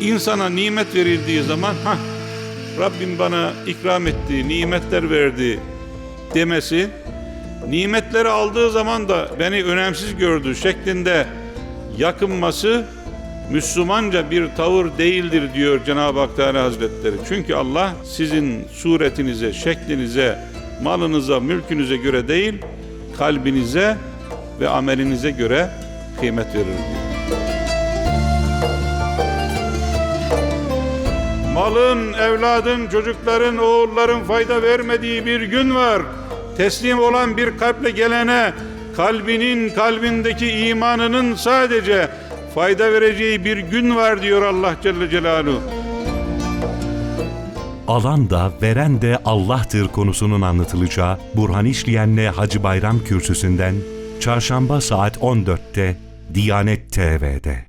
insana nimet verildiği zaman ha Rabbim bana ikram etti, nimetler verdi demesi nimetleri aldığı zaman da beni önemsiz gördü şeklinde yakınması Müslümanca bir tavır değildir diyor Cenab-ı Hak Teala Hazretleri. Çünkü Allah sizin suretinize, şeklinize, malınıza, mülkünüze göre değil, kalbinize ve amelinize göre kıymet verir diyor. Malın, evladın, çocukların, oğulların fayda vermediği bir gün var. Teslim olan bir kalple gelene kalbinin, kalbindeki imanının sadece fayda vereceği bir gün var diyor Allah Celle Celaluhu. Alan da veren de Allah'tır konusunun anlatılacağı Burhan İşleyen'le Hacı Bayram Kürsüsü'nden Çarşamba saat 14'te Diyanet TV'de.